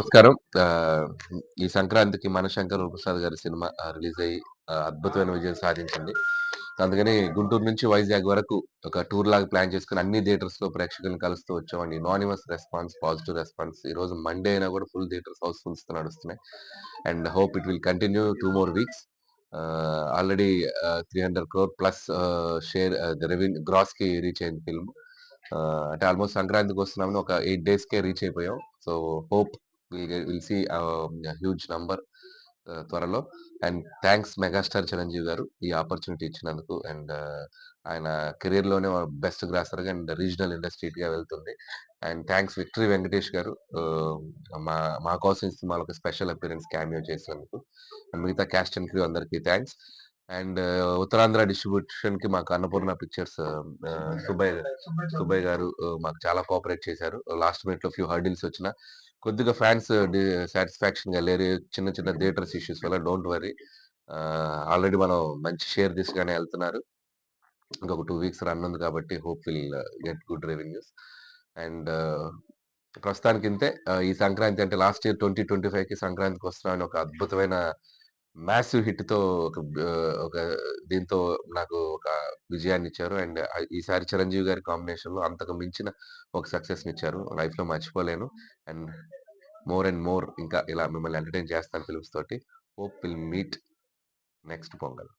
నమస్కారం. ఈ సంక్రాంతికి 'మనశంకర్ ప్రసాద్ గారి సినిమా రిలీజ్ అయ్యి అద్భుతమైన విజయం సాధించింది. అందుకని గుంటూరు నుంచి వైజాగ్ వరకు ఒక టూర్ లాగా ప్లాన్ చేసుకుని అన్ని థియేటర్స్‌లో ప్రేక్షకులను కలుస్తూ వచ్చామండి నానిమస్ రెస్పాన్స్, పాజిటివ్ రెస్పాన్స్. ఈ రోజు మండే అయినా కూడా ఫుల్ థియేటర్స్ హౌస్‌ఫుల్స్‌తో నడుస్తున్నాయి. And hope it will continue two more weeks. Already three hundred crore plus share revenue the కి గ్రాస్‌కి రీచ్ అయింది ఫిల్మ్. అంటే ఆల్మోస్ట్ సంక్రాంతికి వస్తున్నామని ఒక 8 డేస్‌కే రీచ్ అయిపోయాం. So hope will will see huge number త్వరలో. And thanks megastar Chiranjeevi garu ఈ ఆపర్చునిటీ ఇచ్చినందుకు. అండ్ ఆయన కెరియర్‌లోనే బెస్ట్ గ్రాసర్‌గా అండ్ రీజనల్ ఇండస్ట్రీ హిట్‌గా వెళ్తుంది. అండ్ థాంక్స్ విక్టరీ వెంకటేష్ గారు. ఆహ్, మా మా కోసం ఈ ఒక స్పెషల్ అపియరెన్స్ క్యామియో చేసినందుకు. అండ్ మిగతా కాస్ట్ అండ్ క్రూ అందరికీ థాంక్స్. అండ్ ఉత్తరాంధ్ర డిస్ట్రిబ్యూషన్‌కి మాకు అన్నపూర్ణ పిక్చర్స్ ఆహ్, సుబ్బయ్య సుబ్బయ్య గారు ఆహ్, మాకు చాలా కోఆపరేట్ చేశారు. లాస్ట్ మినిట్‌లో ఫ్యూ హర్డిల్స్ వచ్చినా కొద్దిగా ఫ్యాన్స్ సాటిస్ఫాక్షన్‌గా లేరు. చిన్న చిన్న థియేటర్స్ ఇష్యూస్ వల్ల డోంట్ వరీ ఆల్రెడీ మనం మంచి షేర్ దిశగానే వెళ్తున్నారు ఇంకొక టూ వీక్స్ రన్ ఉంది కాబట్టి hope will get good revenues. And ప్రస్తుతానికి ఇంతే. ఈ సంక్రాంతి అంటే లాస్ట్ ఇయర్ 2025కి సంక్రాంతికి వస్తున్నామని ఒక అద్భుతమైన మ్యాసివ్ హిట్‌తో ఒక ఒక దీంతో నాకు ఒక విజయాన్ని ఇచ్చారు అండ్ ఈసారి చిరంజీవి గారి కాంబినేషన్‌లో అంతకు మించిన ఒక సక్సెస్‌నిచ్చారు. లైఫ్‌లో మర్చిపోలేను. అండ్ మోర్ అండ్ మోర్ ఇంకా ఇలా మిమ్మల్ని ఎంటర్‌టైన్ చేస్తాను ఫిల్మ్స్ తోటి. Hope will meet next Pongal.